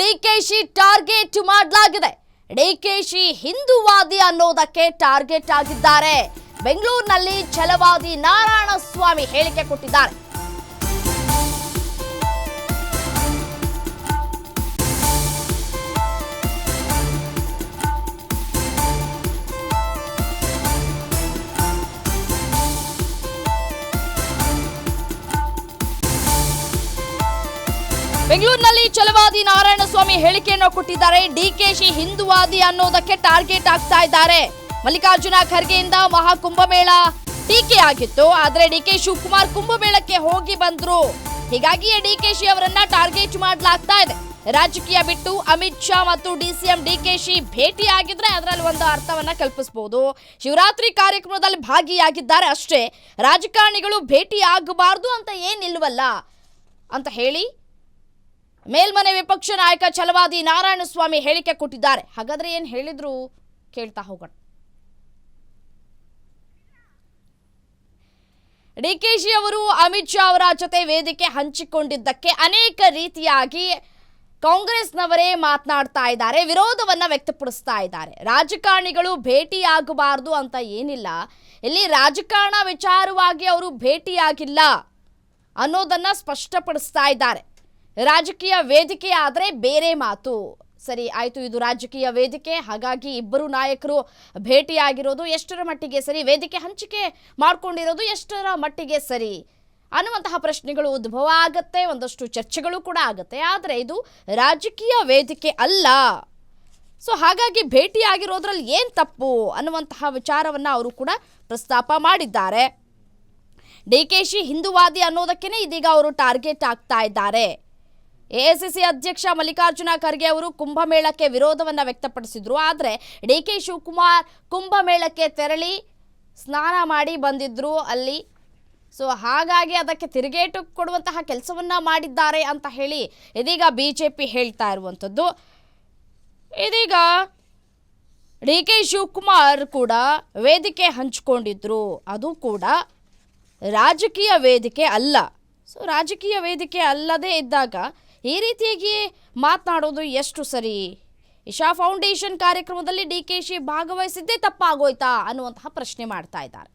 DKShi target ಮಾಡಲಾಗಿದೆ. ಡಿಕೆಶಿ ಹಿಂದೂವಾದಿ ಅನ್ನೋದಕ್ಕೆ target ಆಗಿದ್ದಾರೆ. ಬೆಂಗಳೂರಿನಲ್ಲಿ ಛಲವಾದಿ ನಾರಾಯಣ ಸ್ವಾಮಿ ಹೇಳಿಕೆ ಕೊಟ್ಟಿದ್ದಾರೆ. ಬೆಂಗಳೂರಿನಲ್ಲಿ ಛಲವಾದಿ ನಾರಾಯಣಸ್ವಾಮಿ ಹೇಳಿಕೆಯನ್ನು ಕೊಟ್ಟಿದ್ದಾರೆ. ಡಿಕೆಶಿ ಹಿಂದುವಾದಿ ಅನ್ನೋದಕ್ಕೆ ಟಾರ್ಗೆಟ್ ಆಗ್ತಾ ಇದ್ದಾರೆ. ಮಲ್ಲಿಕಾರ್ಜುನ ಖರ್ಗೆಯಿಂದ ಮಹಾಕುಂಭಮೇಳ ಟೀಕೆ ಆಗಿತ್ತು. ಆದ್ರೆ ಡಿಕೆ ಶಿವಕುಮಾರ್ ಕುಂಭಮೇಳಕ್ಕೆ ಹೋಗಿ ಬಂದ್ರು. ಹೀಗಾಗಿಯೇ ಡಿಕೆಶಿ ಅವರನ್ನ ಟಾರ್ಗೆಟ್ ಮಾಡಲಾಗ್ತಾ ಇದೆ. ರಾಜಕೀಯ ಬಿಟ್ಟು ಅಮಿತ್ ಶಾ ಮತ್ತು ಡಿಸಿಎಂ ಡಿಕೆಶಿ ಭೇಟಿ ಆಗಿದ್ರೆ ಅದರಲ್ಲಿ ಒಂದು ಅರ್ಥವನ್ನ ಕಲ್ಪಿಸಬಹುದು ಶಿವರಾತ್ರಿ ಕಾರ್ಯಕ್ರಮದಲ್ಲಿ ಭಾಗಿಯಾಗಿದ್ದಾರೆ ಅಷ್ಟೇ. ರಾಜಕಾರಣಿಗಳು ಭೇಟಿ ಆಗಬಾರ್ದು ಅಂತ ಏನಿಲ್ವಲ್ಲ ಅಂತ ಹೇಳಿ ಮೇಲ್ಮನೆ ವಿಪಕ್ಷ ನಾಯಕ ಛಲವಾದಿ ನಾರಾಯಣಸ್ವಾಮಿ ಹೇಳಿಕೆ ಕೊಟ್ಟಿದ್ದಾರೆ. ಹಾಗಾದ್ರೆ ಏನ್ ಹೇಳಿದ್ರು ಕೇಳ್ತಾ ಹೋಗೋಣ. ಡಿಕೆಶಿ ಅವರು ಅಮಿತ್ ಶಾ ಅವರ ಜೊತೆ ವೇದಿಕೆ ಹಂಚಿಕೊಂಡಿದ್ದಕ್ಕೆ ಅನೇಕ ರೀತಿಯಾಗಿ ಕಾಂಗ್ರೆಸ್ನವರೇ ಮಾತನಾಡ್ತಾ ಇದ್ದಾರೆ, ವಿರೋಧವನ್ನ ವ್ಯಕ್ತಪಡಿಸ್ತಾ ಇದ್ದಾರೆ. ರಾಜಕಾರಣಿಗಳು ಭೇಟಿಯಾಗಬಾರ್ದು ಅಂತ ಏನಿಲ್ಲ. ಇಲ್ಲಿ ರಾಜಕಾರಣ ವಿಚಾರವಾಗಿ ಅವರು ಭೇಟಿಯಾಗಿಲ್ಲ ಅನ್ನೋದನ್ನ ಸ್ಪಷ್ಟಪಡಿಸ್ತಾ ಇದ್ದಾರೆ. ರಾಜಕೀಯ ವೇದಿಕೆ ಆದರೆ ಬೇರೆ ಮಾತು. ಸರಿ, ಆಯಿತು, ಇದು ರಾಜಕೀಯ ವೇದಿಕೆ. ಹಾಗಾಗಿ ಇಬ್ಬರು ನಾಯಕರು ಭೇಟಿಯಾಗಿರೋದು ಎಷ್ಟರ ಮಟ್ಟಿಗೆ ಸರಿ? ವೇದಿಕೆ ಹಂಚಿಕೆ ಮಾಡ್ಕೊಂಡಿರೋದು ಎಷ್ಟರ ಮಟ್ಟಿಗೆ ಸರಿ? ಅನ್ನುವಂತಹ ಪ್ರಶ್ನೆಗಳು ಉದ್ಭವ ಆಗತ್ತೆ, ಒಂದಷ್ಟು ಚರ್ಚೆಗಳು ಕೂಡ ಆಗುತ್ತೆ. ಆದರೆ ಇದು ರಾಜಕೀಯ ವೇದಿಕೆ ಅಲ್ಲ. ಸೊ, ಹಾಗಾಗಿ ಭೇಟಿಯಾಗಿರೋದ್ರಲ್ಲಿ ಏನು ತಪ್ಪು ಅನ್ನುವಂತಹ ವಿಚಾರವನ್ನು ಅವರು ಕೂಡ ಪ್ರಸ್ತಾಪ ಮಾಡಿದ್ದಾರೆ. ಡಿ ಕೆ ಶಿ ಹಿಂದೂವಾದಿ ಅನ್ನೋದಕ್ಕೇ ಇದೀಗ ಅವರು ಟಾರ್ಗೆಟ್ ಆಗ್ತಾ ಇದ್ದಾರೆ. ಎಐಸಿಸಿ ಅಧ್ಯಕ್ಷ ಮಲ್ಲಿಕಾರ್ಜುನ ಖರ್ಗೆ ಅವರು ಕುಂಭಮೇಳಕ್ಕೆ ವಿರೋಧವನ್ನು ವ್ಯಕ್ತಪಡಿಸಿದ್ರು. ಆದರೆ ಡಿ ಕೆ ಶಿವಕುಮಾರ್ ಕುಂಭಮೇಳಕ್ಕೆ ತೆರಳಿ ಸ್ನಾನ ಮಾಡಿ ಬಂದಿದ್ರು ಅಲ್ಲಿ. ಸೊ ಹಾಗಾಗಿ ಅದಕ್ಕೆ ತಿರುಗೇಟು ಕೊಡುವಂತಹ ಕೆಲಸವನ್ನ ಮಾಡಿದ್ದಾರೆ ಅಂತ ಹೇಳಿ ಇದೀಗ ಬಿ ಜೆ ಪಿ ಹೇಳ್ತಾ ಇರುವಂಥದ್ದು. ಇದೀಗ ಡಿ ಕೆ ಶಿವಕುಮಾರ್ ಕೂಡ ವೇದಿಕೆ ಹಂಚಿಕೊಂಡಿದ್ರು. ಅದು ಕೂಡ ರಾಜಕೀಯ ವೇದಿಕೆ ಅಲ್ಲ. ಸೊ ರಾಜಕೀಯ ವೇದಿಕೆ ಅಲ್ಲದೇ ಇದ್ದಾಗ ಈ ರೀತಿಯಾಗಿ ಮಾತನಾಡೋದು ಎಷ್ಟು ಸರಿ? ಇಶಾ ಫೌಂಡೇಶನ್ ಕಾರ್ಯಕ್ರಮದಲ್ಲಿ ಡಿ ಕೆ ಶಿ ಭಾಗವಹಿಸಿದ್ದೇ ತಪ್ಪಾಗೋಯ್ತಾ ಅನ್ನುವಂತಹ ಪ್ರಶ್ನೆ ಮಾಡ್ತಾ ಇದ್ದಾರೆ.